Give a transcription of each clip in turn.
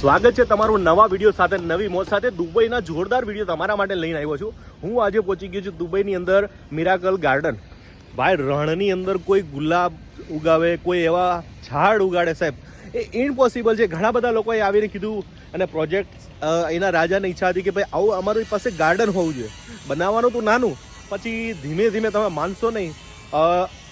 સ્વાગત છે તમારું નવા વીડિયો સાથે, નવી મોજ સાથે. દુબઈના જોરદાર વીડિયો તમારા માટે લઈને આવ્યો છું. હું આજે પહોંચી ગયો છું દુબઈની અંદર મિરાકલ ગાર્ડન ભાઈ, રણની અંદર કોઈ ગુલાબ ઉગાવે, કોઈ એવા ઝાડ ઉગાડે સાહેબ. એ ઇમ્પોસિબલ છે. ઘણા બધા લોકોએ આવીને કીધું અને પ્રોજેક્ટ એના રાજાની ઈચ્છા હતી કે ભાઈ, આવું અમારી પાસે ગાર્ડન હોવું જોઈએ. બનાવવાનું તો નાનું, પછી ધીમે ધીમે તમે માનશો નહીં.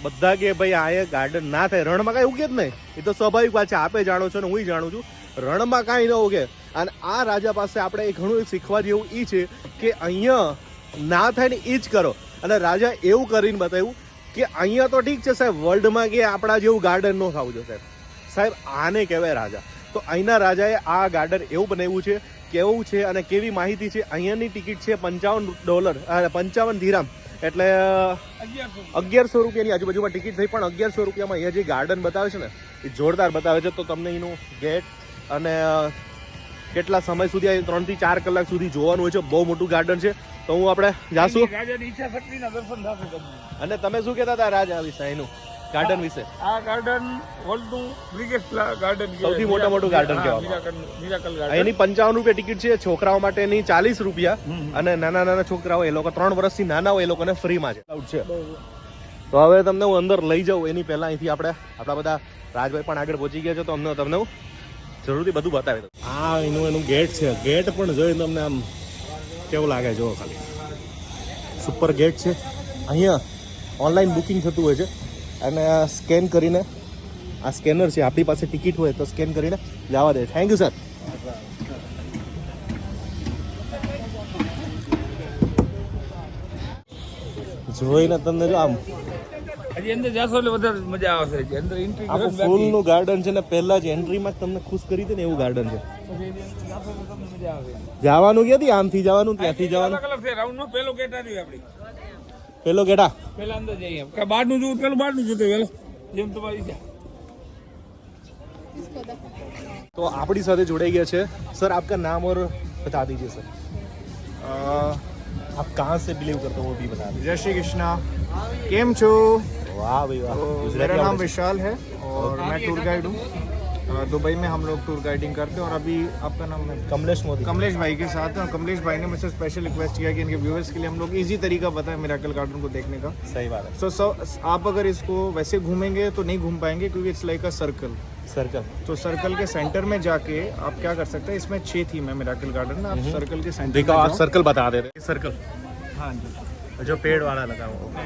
બધા કે ભાઈ આ ગાર્ડન ના થાય. રણમાં કાંઈ ઉગે જ નહીં. એ તો સ્વાભાવિક વાત છે. આપે જાણો છો ને હું જાણું છું. રણમાં કાંઈ ન ઉગે. અને આ રાજા પાસે આપણે એ ઘણું શીખવા જેવું એ છે કે અહીંયા ના થાય ને એ જ કરો. અને રાજા એવું કરીને બતાવ્યું કે અહીંયા તો ઠીક છે સાહેબ વર્લ્ડમાં કે આપણા જેવું ગાર્ડન ન થવું જોઈએ સાહેબ. સાહેબ, આને કહેવાય રાજા. તો અહીંના રાજાએ આ ગાર્ડન એવું બનાવ્યું છે, કેવું છે અને કેવી માહિતી છે? અહીંયાની ટિકિટ છે પંચાવન ડોલર પંચાવન ધીરામ એટલે અગિયારસો રૂપિયાની આજુબાજુમાં ટિકિટ થઈ પણ અગિયારસો રૂપિયામાં અહીંયા જે ગાર્ડન બતાવે છે ને એ જોરદાર બતાવે છે. તો તમને એનું ગેટ અને કેટલા સમય સુધી આ ત્રણથી ચાર કલાક સુધી જોવાનું હોય છે. બહુ મોટું ગાર્ડન છે. તો હું આપણે જાશું. અને તમે શું કહેતા હતા રાજા વિશે એનું ગાર્ડન વિશે? આ ગાર્ડન વર્લ્ડનું બિગેસ્ટ ગાર્ડન સૌથી મોટા મોટું ગાર્ડન કહેવાય મિરાકલ એની પંચાવન રૂપિયા ટિકિટ છે છોકરાઓ માટેની ચાલીસ રૂપિયા. અને નાના નાના છોકરાઓ એ લોકો ત્રણ વર્ષથી નાના હોય એ લોકોને ફ્રીમાં છે. આઉટ છે. તો હવે તમને હું અંદર લઈ જાઉં એની પહેલા અહીંથી આપણે આપણા બધા રાજભાઈ પણ આગળ પહોંચી ગયા છે તો અમને તમને હું જરૂરથી બધું બતાવી દઉં. આ એનું એનું ગેટ છે. ગેટ પણ જોઈને તમને આમ કેવું લાગે જો ખાલી. સુપર ગેટ છે. અહીંયા ઓનલાઈન બુકિંગ થતું હોય છે. અને સ્કેન કરીને આ સ્કેનર છે આપણી પાસે ટિકિટ હોય તો સ્કેન કરીને જવા દે. થેન્ક યુ સર જોઈને તમને જો આમ હજી અંદર જાશો એટલે વધારે મજા આવશે અંદર એન્ટ્રી આખું ફૂલનું ગાર્ડન છે ને પહેલા જ એન્ટ્રીમાં જ તમને ખુશ કરી દે ને એવું ગાર્ડન છે. જવાનું ક્યાંથી? આમથી જવાનું ત્યાંથી જવાનું? રાઉન્ડ નો ગેટ આવી આપડી પેલો ગેટા પેલા અંદર જઈએ કે બહાર નું જોવું પેલું બહાર નું જોતું પેલો જેમ તમારી ઈચ્છા तो આપણી સાથે જોડાઈ ગયા છે सर आपका नाम और बता दीजिए सर आप कहाँ से बिलीव करते हो वो भी बता दीजिए जय श्री कृष्णा केम छो वाह भाई वाह तो गुजराती मेरा नाम आवड़े છે. विशाल है और मैं टूर गाइड हूँ अ, दुबई में हम लोग टूर गाइडिंग करते हैं और अभी आपका नाम है कमलेश मोदी। कमलेश भाई के साथ। हैं और कमलेश भाई ने मुझसे स्पेशल रिक्वेस्ट किया कि इनके व्यूवर्स के लिए हम लोग इजी तरीका बताएँ मेराकल गार्डन को देखने का। सही बात है। सो so, सो so, आप अगर इसको वैसे घूमेंगे तो नहीं घूम पाएँगे क्योंकि it's like a circle circle तो सर्कल के सेंटर में जाके आप क्या कर सकते हैं इसमें छः थीम है मेराकल गार्डन में। आप हम्म। सर्कल के सेंटर देखो आप सर्कल बता दे रहे सर्कल हाँ जी। जो पेड़ वाला लगा हुआ।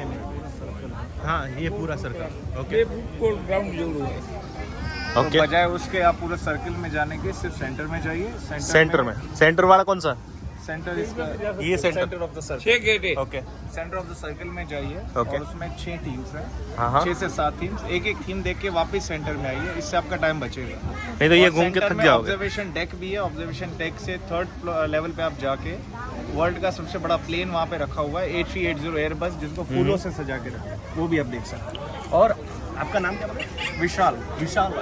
हाँ। ये पूरा सर्कल ओके ग्राउंड ज़रूर है। ओके तो बजाय उसके आप पूरे सर्किल में जाने के सिर्फ़ सेंटर में जाइए सेंटर, सेंटर में, में। सेंटर वाला कौन सा? सेंटर इसका ये सेंटर ऑफ़ द सर्किल छह गेट है। Okay centre of the circle में जाइए ओके और उसमें छह टीम्स है। हाँ, हाँ। छह से सात टीम्स एक एक टीम देख के वापस सेंटर में आइए इससे आपका टाइम बचेगा। नहीं तो ये घूम के थक जाओगे। ऑब्जर्वेशन डेक भी है। ऑब्जर्वेशन डेक से थर्ड लेवल पे आप जाके वर्ल्ड का सबसे बड़ा प्लेन वहाँ पे रखा हुआ है। Eight three eight zero airbus जिसको फूलों हम्म। से सजा के रखा है। वो भी आप देख सकते हैं। और आपका नाम क्या बोला? विशाल। विशाल।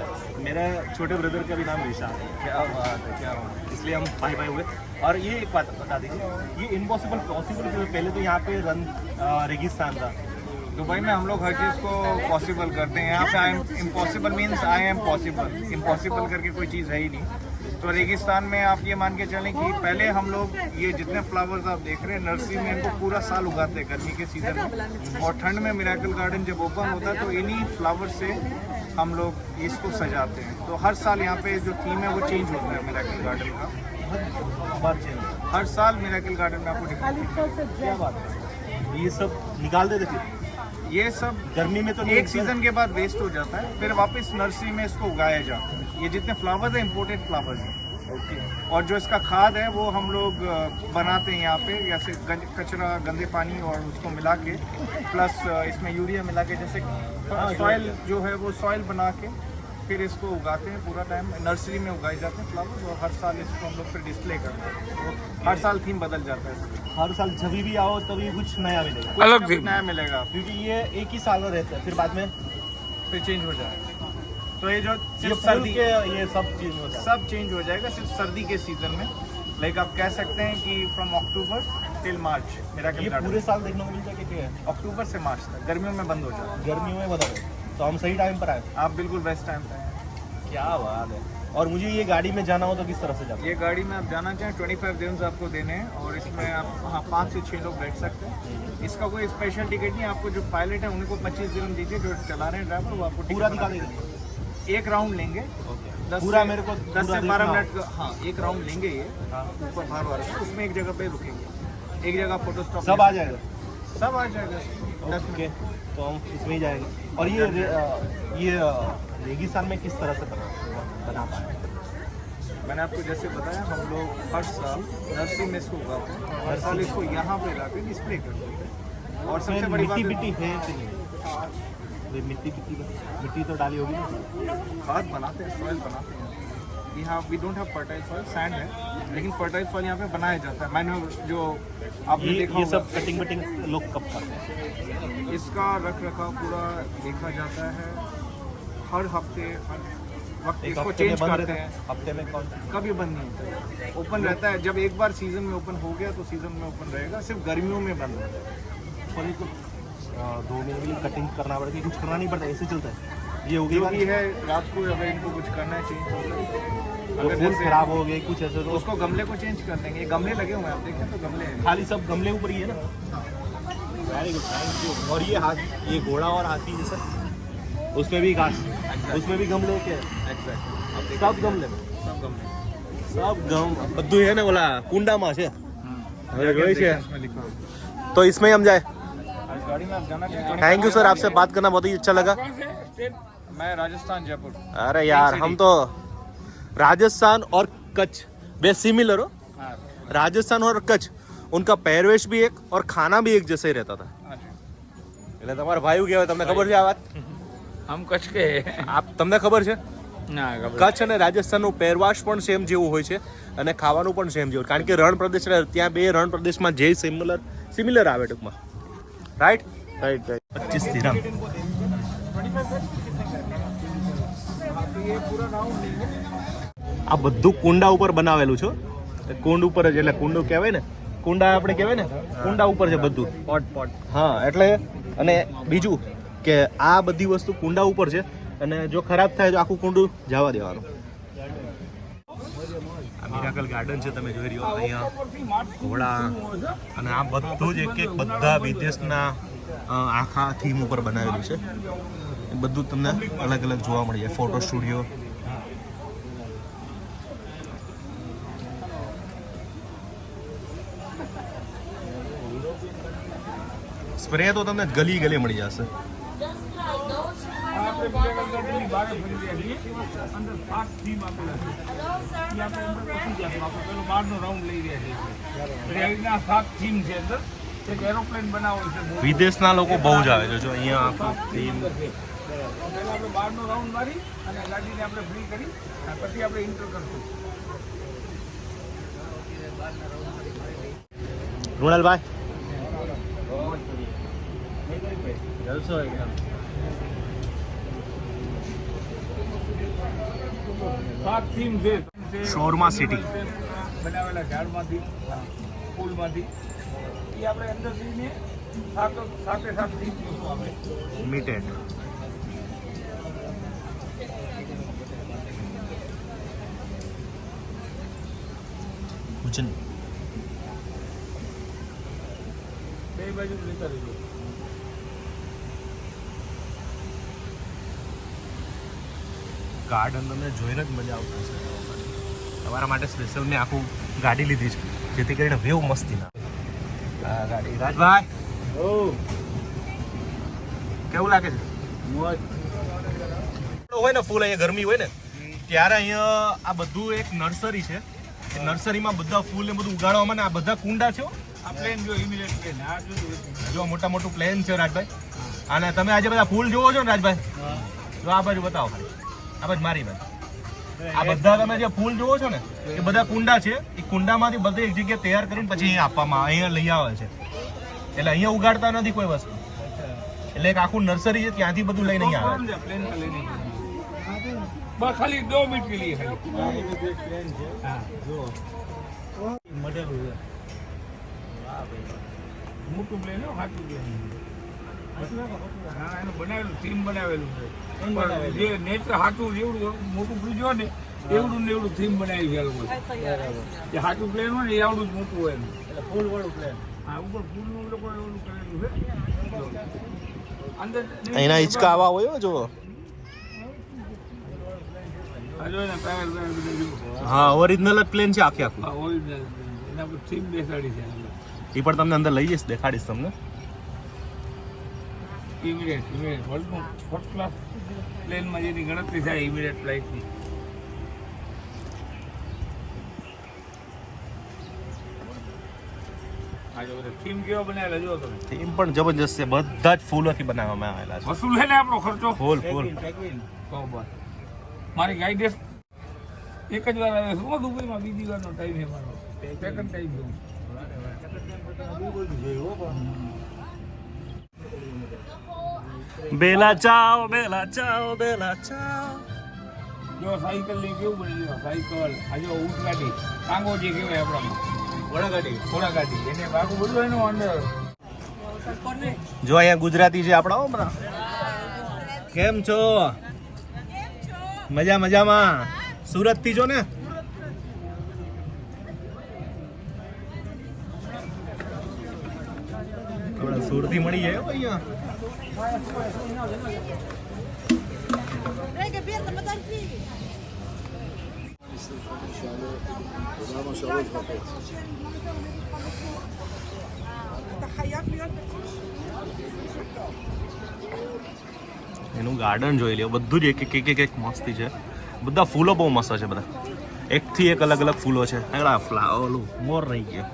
मेरा छोटे ब्रदर का भी नाम विशाल है। क्या बात है क्या बात है। इसलिए हम भाई भाई हुए। और ये एक बात बता दीजिए ये इम्पॉसिबल पॉसिबल पहले तो यहाँ पे रन रेगिस्तान था। दुबई में हम लोग हर चीज़ को पॉसिबल करते हैं। यहाँ पे I am impossible means I am possible impossible करके कोई चीज़ है ही नहीं। तो रेगिस्तान में आप ये मान के चलें कि पहले हम लोग ये जितने फ्लावर्स आप देख रहे हैं नर्सरी में इनको पूरा साल उगाते हैं गर्मी के सीज़न में। और ठंड में मिराकल गार्डन जब ओपन होता है तो इन्हीं फ्लावर से हम लोग इसको सजाते हैं। तो हर साल यहाँ पे जो थीम है वो चेंज होता है मिराकल गार्डन का। हर साल मिराकल गार्डन में आपको क्या बात है? ये सब निकाल देते थे ये सब गर्मी में तो एक सीज़न के बाद वेस्ट हो जाता है फिर वापस नर्सरी में इसको उगाया जाता है। ये जितने फ्लावर्स हैं इम्पोर्टेड फ्लावर्स हैं। ओके और जो इसका खाद है वो हम लोग बनाते हैं यहाँ पे जैसे गंज, कचरा गंदे पानी और उसको मिला के प्लस इसमें यूरिया मिला के जैसे सॉइल जो है वो सॉइल बना के फिर इसको उगाते हैं पूरा टाइम नर्सरी में उगाए जाते हैं फ्लावर्स और हर साल इसको हम लोग फिर डिस्प्ले करते हैं। हर साल थीम बदल जाता है इसका। हर साल जब भी आओ तभी कुछ नया मिलेगा। कुछ अलग। नया मिलेगा। क्योंकि ये एक ही साल में रहता है फिर बाद में फिर चेंज हो जाएगा। तो ये जो सिर्फ़ सर्दी के ये सब चीज़ हो सब चेंज हो जाएगा सिर्फ़ सर्दी के सीज़न में। लाइक आप कह सकते हैं कि फ्रॉम अक्टूबर टिल मार्च मेरा ये पूरे साल देखने को मिलता है कि है? अक्टूबर से मार्च तक। गर्मियों में बंद हो जाता गर्मियों में बता दो तो हम सही टाइम पर आए। आप बिल्कुल बेस्ट टाइम पर हैं। क्या बात है। और मुझे ये गाड़ी में जाना हो तो किस तरह से जाना? ये गाड़ी में आप जाना चाहें ट्वेंटी फाइव दिन आपको देने हैं और इसमें आप हाँ पाँच से छः लोग बैठ सकते हैं। इसका कोई स्पेशल टिकट नहीं आपको जो पायलट है उनको पच्चीस दिन दीजिए जो चला रहे हैं ड्राइवर वो आपको पूरा दिखा देंगे। एक राउंड लेंगे। पूरा मेरे को दस से बारह मिनट हाँ एक राउंड लेंगे ये। ऊपर बाहर वाला उसमें एक जगह पे रुकेंगे। एक जगह फ़ोटो स्टॉप सब आ जाएगा? सब आ जाएगा। दस मिनट। तो हम इसमें ही जाएँगे। और ये ये रेगिस्तान में किस तरह से बना बना पाए? मैंने आपको जैसे बताया हम लोग हर साल नर्सरी में इसको उगाते हैं। हर साल इसको यहाँ पे लाके डिस्प्ले करते हैं। और सबसे बड़ी बात है। ये मिट्टी मिट्टी मिट्टी तो डाली होगी खाद बनाते हैं सॉइल बनाते हैं। We have we don't have fertile soil sand है लेकिन फर्टाइल सॉइल यहाँ पे बनाया जाता है। मैंने जो आपने ये देखा ये सब कटिंग वटिंग लोग कब करते हैं? इसका रख रखाव पूरा देखा जाता है। हर हफ़्ते हर वक्त इसको चेंज करते हैं। हफ़्ते में कौन कभी बंद नहीं होता है। ओपन रहता है। जब एक बार सीज़न में ओपन हो गया तो सीज़न में ओपन रहेगा। सिर्फ़ गर्मियों में बंद होता है। दो महीने के लिए कटिंग करना पड़ता कुछ करना नहीं पड़ता ऐसे चलता है। ये हो गई है रात को अगर इनको कुछ करना है चेंज अगर फूल खराब हो गए कुछ ऐसे तो उसको गमले को चेंज कर देंगे गमले लगे हुए हैं आप देखें तो गमले हैं। खाली सब गमले ऊपर ही है ना? वेरी गुड थैंक यू और ये हाथ ये घोड़ा और हाथी जैसा। उसमें भी घास उसमें भी गमले के सब गमले। में सब गमले। सब गम बद्दू है ना बोला कुंडा मास। हम्म। है। तो इसमें हम जाए। थैंक यू सर आपसे बात करना बहुत ही अच्छा लगा कौन से स्टेट मैं राजस्थान जयपुर अरे यार हम तो राजस्थान और कच्छ बे सिमिलर हो हाँ राजस्थान और कच्छ उनका पहरवेश भी एक और खाना भी एक जैसा ही रहता था हाँ जी એટલે તમારા ભાઈ કહેવાય તમને ખબર છે આ વાત हम कच्छ के આપ તમને ખબર છે ના ખબર કચ્છ અને રાજસ્થાનનું પહેરવાશ પણ સેમ જેવું હોય છે અને ખાવાનું પણ સેમ જેવું કારણ કે રણ પ્રદેશ એટલે ત્યાં બે રણ પ્રદેશમાં જે સિમિલર સિમિલર આવે ટૂંકમાં રાઈટ રાઈટ રાઈટ પચીસથી આ બધું કુંડા ઉપર બનાવેલું છે કુંડ ઉપર જ એટલે કુંડો કહેવાય ને કુંડા આપણે કહેવાય ને કુંડા ઉપર છે બધું. પોટ પોટ હા એટલે અને બીજું કે આ બધી વસ્તુ કુંડા ઉપર છે અને જો ખરાબ થાય તો આખું કુંડું જવા દેવાનું. મિરાકલ ગાર્ડન છે, તમે જોઈ રહ્યો અહીંયા, ઘોડા અને આ બધું જ એક એક બધા વિદેશના આખા થીમ ઉપર બનાવેલું છે. એ બધું તમને અલગ અલગ જોવા મળી જાય ફોટો સ્ટુડિયો. સ્પ્રે તો તમને ગલી ગલી મળી જશે. આપણે બીજા રહ્યા છીએ અંદર પાંચ ટીમ આપેલા છે એ આપણે રાઉન્ડ લઈ રહ્યા છીએ એવી સાત ટીમ છે અંદર એક એરોપ્લેન બનાવો છે વિદેશના લોકો બહુ જ આવે છે. જો અહીંયા આખું ટીમ પહેલાં આપણે બહારનો રાઉન્ડ મારી અને ગાડીને આપણે ફ્રી કરી પછી આપણે ઇન્ટર કરશું રોનલભાઈ જલસો એકદમ સાત થીમ છે શોરમા સિટી. બનાવેલા ઝાડમાંથી ફૂલમાંથી એ આપણે અંદર જઈને સાથે સાતે સાત થીમ બાજુ મીટેડ ભુજન બે ગાર્ડન તમને જોઈને જ મજા આવશે. તમારા માટે સ્પેશિયલ મેં આખું ગાડી લીધી છે જેથી કરીને વેવ મસ્તી ના ગાડી. રાજભાઈ! કેવું લાગે છે? હોય ને ફૂલ અહીંયા ગરમી હોય ને ત્યારે અહીંયા આ બધું એક નર્સરી છે. એ નર્સરીમાં બધા ફૂલ ને બધું ઉગાડવામાં ને આ બધા કુંડા છે આ પ્લેન જો ઇમિડિયેટ પ્લેન આ જો મોટા મોટું પ્લેન છે રાજભાઈ. અને તમે આજે બધા ફૂલ જોવો છો ને રાજભાઈ? જો આ બાજુ બતાવો આ બાજુ મારી બાજુ. આ બધા તમે જે ફૂલ જોવો છો ને એ બધા કુંડા છે. એ કુંડામાંથી બધા એક જગ્યાએ તૈયાર કરીને પછી અહીંયા આપવામાં અહીંયા લઈ આવે છે. એટલે અહીંયા ઉગાડતા નથી કોઈ વસ્તુ. એટલે એક આખું નર્સરી છે ત્યાંથી બધું લઈને અહીંયા આવે. ખાલી દો મિનિટ કે લીએ ખાલી. જો મડેલ છે મોટું પ્લેન હાથું પ્લેન હા એનું બનાવેલું ટીમ બનાવેલું છે. જે નેચર સાચું જેવડું મોટું ફ્રીજ હોય ને એવડું ને એવડું થીમ બનાવી છે લોકો. જે હાચું પ્લેન હોય ને એ આવડું જ મોટું હોય. એટલે ફૂલ વાળું પ્લેન હા ઉપર ફૂલનું એ લોકોએ એવડું કરેલું છે. અંદર એના હિંચકા આવા હોય જો. હા ઓરિજિનલ જ પ્લેન છે આખી આખું. એના પર થીમ બેસાડી છે એ પણ તમને અંદર લઈ જઈશ દેખાડીશ તમને. ઇમિડિયેટ ઇમિડિયેટ વર્લ્ડનું ફર્સ્ટ ક્લાસ પ્લેનમાં જેની ગણતરી થાય ઇમિડિયેટ ફ્લાઇટની. આ થીમ કેવા બનાવેલા જો તમે. થીમ પણ જબરજસ્ત છે. બધા જ ફૂલોથી બનાવવામાં આવેલા છે. વસૂલ છે ને આપણો ખર્ચો? ફૂલ ફૂલ. મારી ગાઈડેન્સ એક જ વાર આવે શું દુબઈમાં બીજી વારનો ટાઈમ છે મારો. સેકન્ડ ટાઈમ છે. બેલા ચાઓ બેલા ચાઓ બેલા ચાઓ. જો સાયકલની કેવું બની સાયકલ. આજે ઊંટ ગાડી ટાંગો જે કહેવાય આપણામાં. ઘોડાગાડી. ઘોડા ગાડી એને બાકુ બધું એનું અંદર. જો અહીંયા ગુજરાતી છે આપણા હમણાં. કેમ છો? મજા મજામાં? સુરતથી છો ને? સુરતથી મળી જાય હો અહીંયા אתה חייב להיות בכל એનું ગાર્ડન જોઈ લ્યો બધું જ એક એક એક એક એક મસ્તી છે બધા ફૂલો બહુ મસ્ત છે બધા એકથી એક અલગ અલગ ફૂલો છે આગળ ફ્લાવર ઓલું મોર રહી ગયો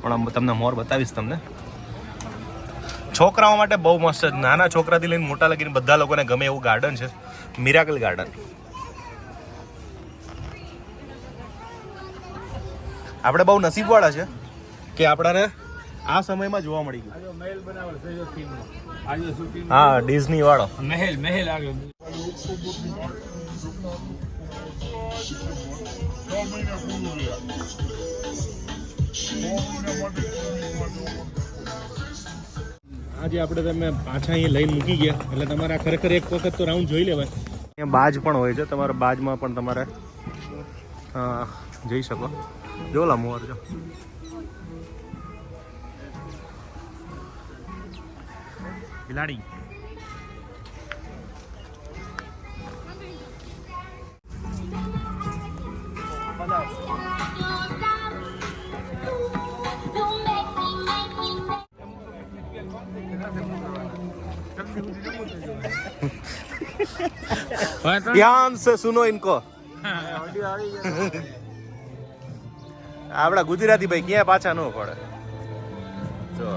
પણ આમ તમને મોર બતાવીશ તમને છોકરાઓ માટે બહુ મસ્ત છે. નાના છોકરાથી લઈને મોટા લગીને બધા લોકોને ગમે એવું ગાર્ડન છે. મિરાકલ ગાર્ડન આપણે બહુ નસીબવાળા છે કે આપણાને આ સમયમાં જોવા મળી ગયું. મહેલ બનાવેલ છે જો થીમનો આ જો શૂટિંગ હા ડિઝની વાળો મહેલ મહેલ આવ્યો આજે આપણે તમે પાછા અહીંયા લઈને મૂકી ગયા. એટલે તમારે ખરેખર એક વખત તો રાઉન્ડ જોઈ લેવાય. અહીંયા બાજ પણ હોય છે, તમારા બાજમાં પણ તમારે જઈ શકો. જો લાંબુ જો. બિલાડી. ધ્યાન સે સુનો ઇનકો આપડા ગુજરાતી ભાઈ ક્યાં પાછા ન પડે જો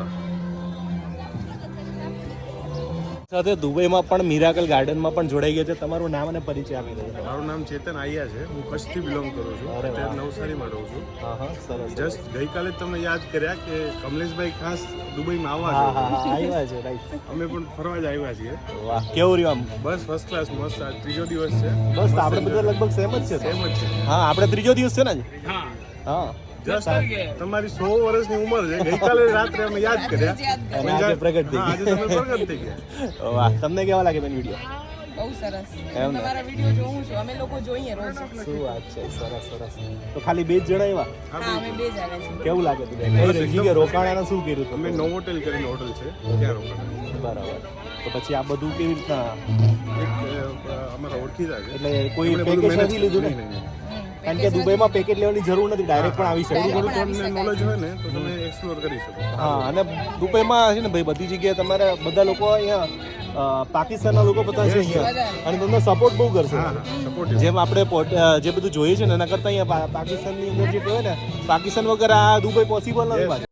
સાથે દુબઈમાં પણ મિરાકલ ગાર્ડનમાં પણ જોડાઈ ગયા છે. તમારું નામ અને પરિચય આપી દો. મારું નામ ચેતન આયા છે. હું કચ્છથી બિલોંગ કરું છું. અત્યારે નવસારીમાં રહું છું. હા હા સરસ જસ્ટ ગઈકાલે તમને યાદ કર્યા કે કમલેશભાઈ ખાસ દુબઈમાં આવવા આવ્યા છે રાઈટ અમે પણ ફરવા જ આવ્યા છીએ. વાહ કેવું રહ્યું આમ? બસ ફર્સ્ટ ક્લાસ મસ્ત. ત્રીજો દિવસ છે. બસ આપણે બધા લગભગ સેમ જ છે સેમ જ છે. હા આપણે ત્રીજો દિવસ છે ને હા. હા. તમારી સો વર્ષની ઉંમર છે. ગઈકાલે રાત્રે અમે યાદ કર્યા. અને આજે પ્રગટ થઈ આજે તમે પ્રગટ થઈ ગયા. વાહ તમને કેવા લાગે બેન વીડિયો બહુ સરસ. તમારા વીડિયો જોઉં છું. અમે લોકો જોઈએ રોજ. શું વાત છે? સરસ સરસ. તો ખાલી બે જ જણા આવ્યા હા અમે બે જ આવે છે કેવું લાગે કઈ જગ્યાએ શું કર્યું તમે નોવોટેલ કરીને હોટલ છે. ત્યાં રોકાણા? બરાબર. તો પછી આ બધું કેવી રીતના? અમારા ઓળખીતા છે. એટલે કોઈ પેકેજ નથી લીધું નહીં. કારણ કે દુબઈમાં પેકેજ લેવાની જરૂર નથી. ડાયરેક્ટ પણ આવી શકે. થોડું તમને નોલેજ હોય ને તો તમે એક્સપ્લોર કરી શકો. હા અને દુબઈમાં છે ને ભાઈ બધી જગ્યાએ તમારે બધા લોકો અહીંયા પાકિસ્તાનના લોકો બધા છે અહીંયા. અને તમને સપોર્ટ બહુ કરશે. જેમ આપણે જે બધું જોઈએ છે ને એના કરતાં અહીંયા પાકિસ્તાનની અંદર જે કહેવાય ને પાકિસ્તાન વગર આ દુબઈ પોસિબલ નથી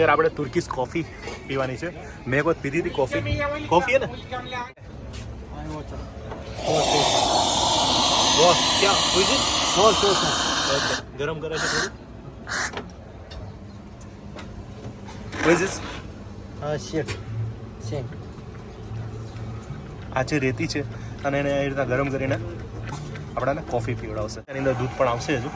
અત્યારે આપણે તુર્કીસ કોફી પીવાની છે. મેં કોઈ પીધી હતી કોફી. કોફી ને? ગરમ કરે છે થોડું. આ છે રેતી છે અને એને એ રીતના ગરમ કરીને આપણાને કોફી પીવડાવશે. એની અંદર દૂધ પણ આવશે હજુ.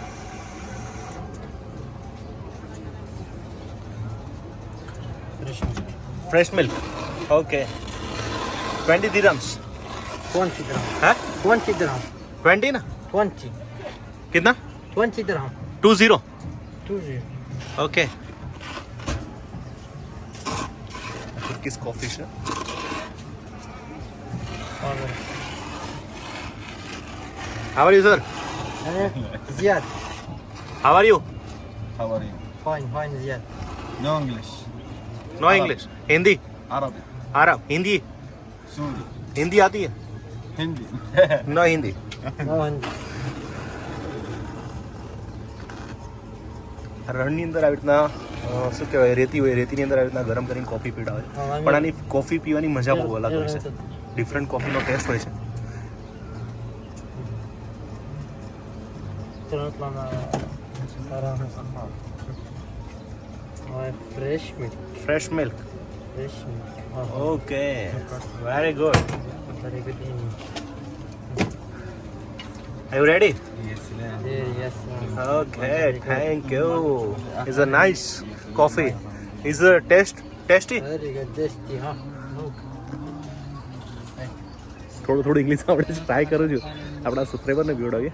Fresh milk. Okay. 20 dirhams. 20 dirham. Huh? 20 dirham. 20 na? 20. कितना 20 dirham. 20. 20. Okay. किस coffee से How are you, sir? Eh, Ziad. How are you? How are you? Fine, fine, Ziad. No English. No English. Hindi अरब अरब हिंदी सूरी हिंदी आती है हिंदी न हिंदी રણની અંદર આવી રીતના શું કહેવાય રેતી હોય રેતીની અંદર આવી રીતના ગરમ કરીને કોફી પીડાવે પણ આની કોફી પીવાની મજા બહુ અલગ હોય છે. ડિફરન્ટ કોફીનો ટેસ્ટ હોય છે. Fresh milk fresh milk Reshmi. Okay. Very good. Very good. Are you ready? Yes, yes. Okay, thank you. It's a nice coffee. Is the taste tasty? Very good, tasty, huh? થોડું થોડું English આપણે try કરું છું આપણા સબસ્ક્રાઈબરને બીવડાવીએ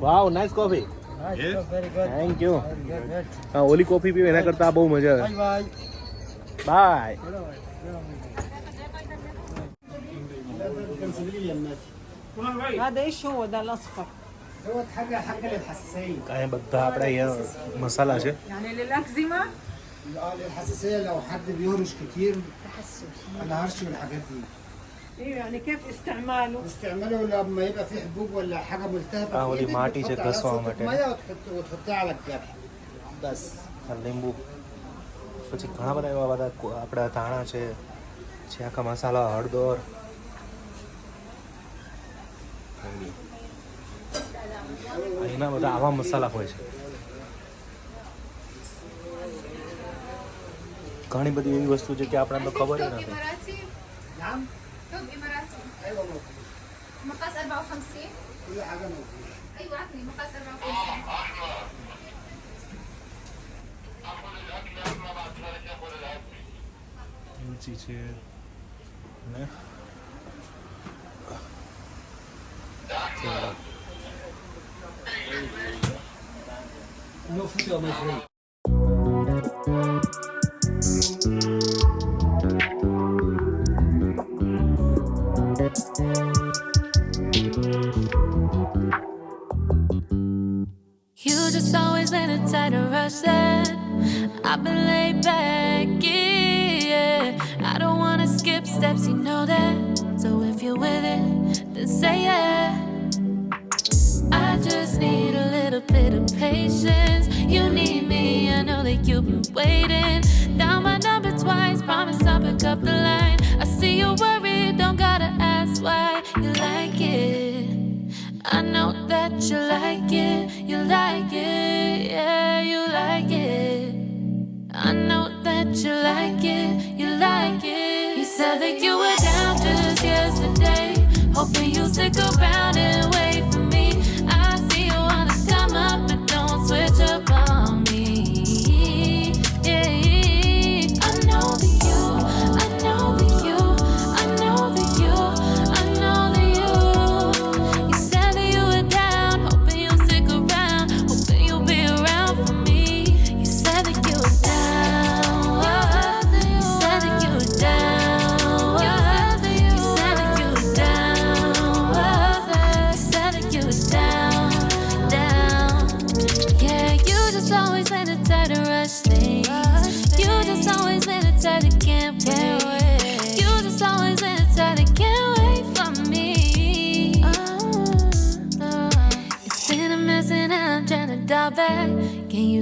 Wow, nice coffee. thank you very good good હા ઓલી કોફી પીવે એના કરતાં આ બહુ મજા આવે bye bye બાય هذا ايش هو ده الاصفر કાંઈ બધા આપણા અહીંયા મસાલા છે يعني للاكزيما الحساسية لو حد بيهرش كتير الهرش والحاجات دي ايوه يعني كيف استعماله استعمله لما يبقى فيه حبوب ولا حاجة ملتهبة آه، في ولي إيدك، ماٹی بتحط છે عليها ઘસવા صوت માટે. مية وتحط وتحطها على الجرح بس આ લીંબુ પછી ઘણા બધા એવા બધા કો- આપણા ધાણા છે પછી આખા મસાલા હળદર એના બધા આવા મસાલા હોય છે ઘણી બધી એવી વસ્તુ છે કે આપણને તો ખબર જ નથી حب إماراتي؟ أيوه موجود. مقاس 54 كل حاجة موجودة. أيوه عطني مقاس 54 تيتي منيح No food on my plate. Always been a tighter rush that I've been laid back, yeah. I don't wanna skip steps, you know that. So if you're with it, then say yeah. I just need a little bit of patience. You need me, I know that you've been waiting. Down my number twice, promise I'll pick up the line. I see you're worried, don't gotta ask why you like it. I know that you like it, you like it,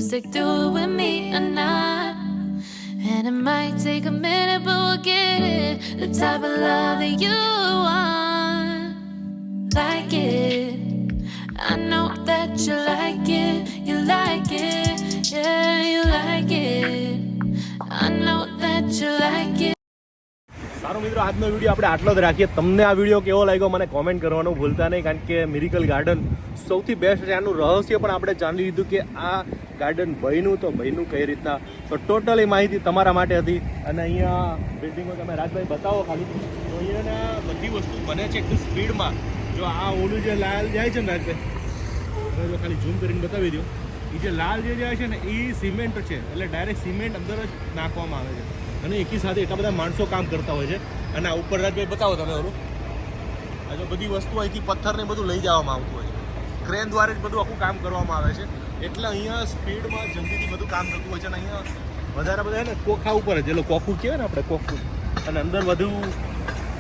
Stick through with me or not? And it might take a minute, but we'll get it. The type of love that you want. Like it. I know that you like it. You like it. Yeah, you like it. I know that you like it. સારું મિત્રો આજનો video આપણે આટલો જ રાખીએ તમને આ video કેવો લાગ્યો મને કોમેન્ટ કરવાનું ભૂલતા નહીં કારણ કે મિરિકલ ગાર્ડન સૌથી બેસ્ટ છે, આનું રહસ્ય પણ આપણે જાણી લીધું કે આ ગાર્ડન ભયનું તો ભાઈનું કઈ રીતના. તો ટોટલી માહિતી તમારા માટે હતી. અને અહીંયા બિલ્ડિંગમાં તમે રાજભાઈ બતાવો ખાલી. તો અહીંયા બધી વસ્તુ બને છે એકદમ સ્પીડમાં જો આ ઓલું જે લાલ જાય છે ને રાજભાઈ જો ખાલી ઝૂમ કરીને બતાવી દો એ જે લાલ જે જાય છે ને એ સિમેન્ટ છે. એટલે ડાયરેક્ટ સિમેન્ટ અંદર જ નાખવામાં આવે છે. અને એકી સાથે એટલા બધા માણસો કામ કરતા હોય છે. અને આ ઉપર રાજભાઈ બતાવો તમે ઓલું. આ જો બધી વસ્તુ અહીંથી પથ્થરને બધું લઈ જવામાં આવતું હોય છે. ક્રેન દ્વારા જ બધું આખું કામ કરવામાં આવે છે. એટલે અહીંયા સ્પીડમાં જલ્દીથી બધું કામ થતું હોય છે અને અહીંયા વધારે બધા ને કોખા ઉપર જ એટલે કોખું કહેવાય ને આપણે કોખું. અને અંદર બધું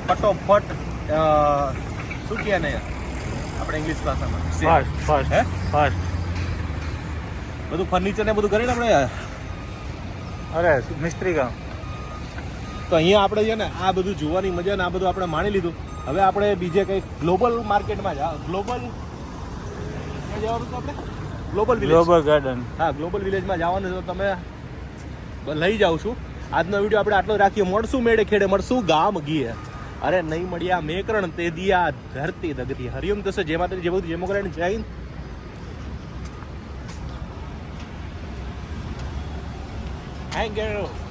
ફટોફટ શું કહે ને આપણે ઇંગ્લિશ ભાષામાં? ફાસ્ટ ફાસ્ટ હે? ફાસ્ટ બધું ફર્નિચર ને બધું કરીને આપણે? અરે મિસ્ત્રી કામ. તો અહીંયા આપણે છે ને આ બધું જોવાની મજા ને આ બધું આપણે માણી લીધું. હવે આપણે બીજે કંઈક ગ્લોબલ માર્કેટમાં જ ગ્લોબલ ક્યાં જવાનું છે આપણે? ગ્લોબલ વિલેજ ગ્લોબલ ગાર્ડન હા ગ્લોબલ વિલેજમાં જવાનું છે તો તમે લઈ જાઉં છું. આજનો વીડિયો આપણે આટલો રાખીએ. મળશું મેળે ખેડે મળશું ગામ ગીએ. અરે નહીં મળ્યા મેકરણ તે દિયા ધરતી દગતી. હરિયમ દસે જે માતાજી જે બધું જેમો મોકરાણી જય હિન્દ. યુ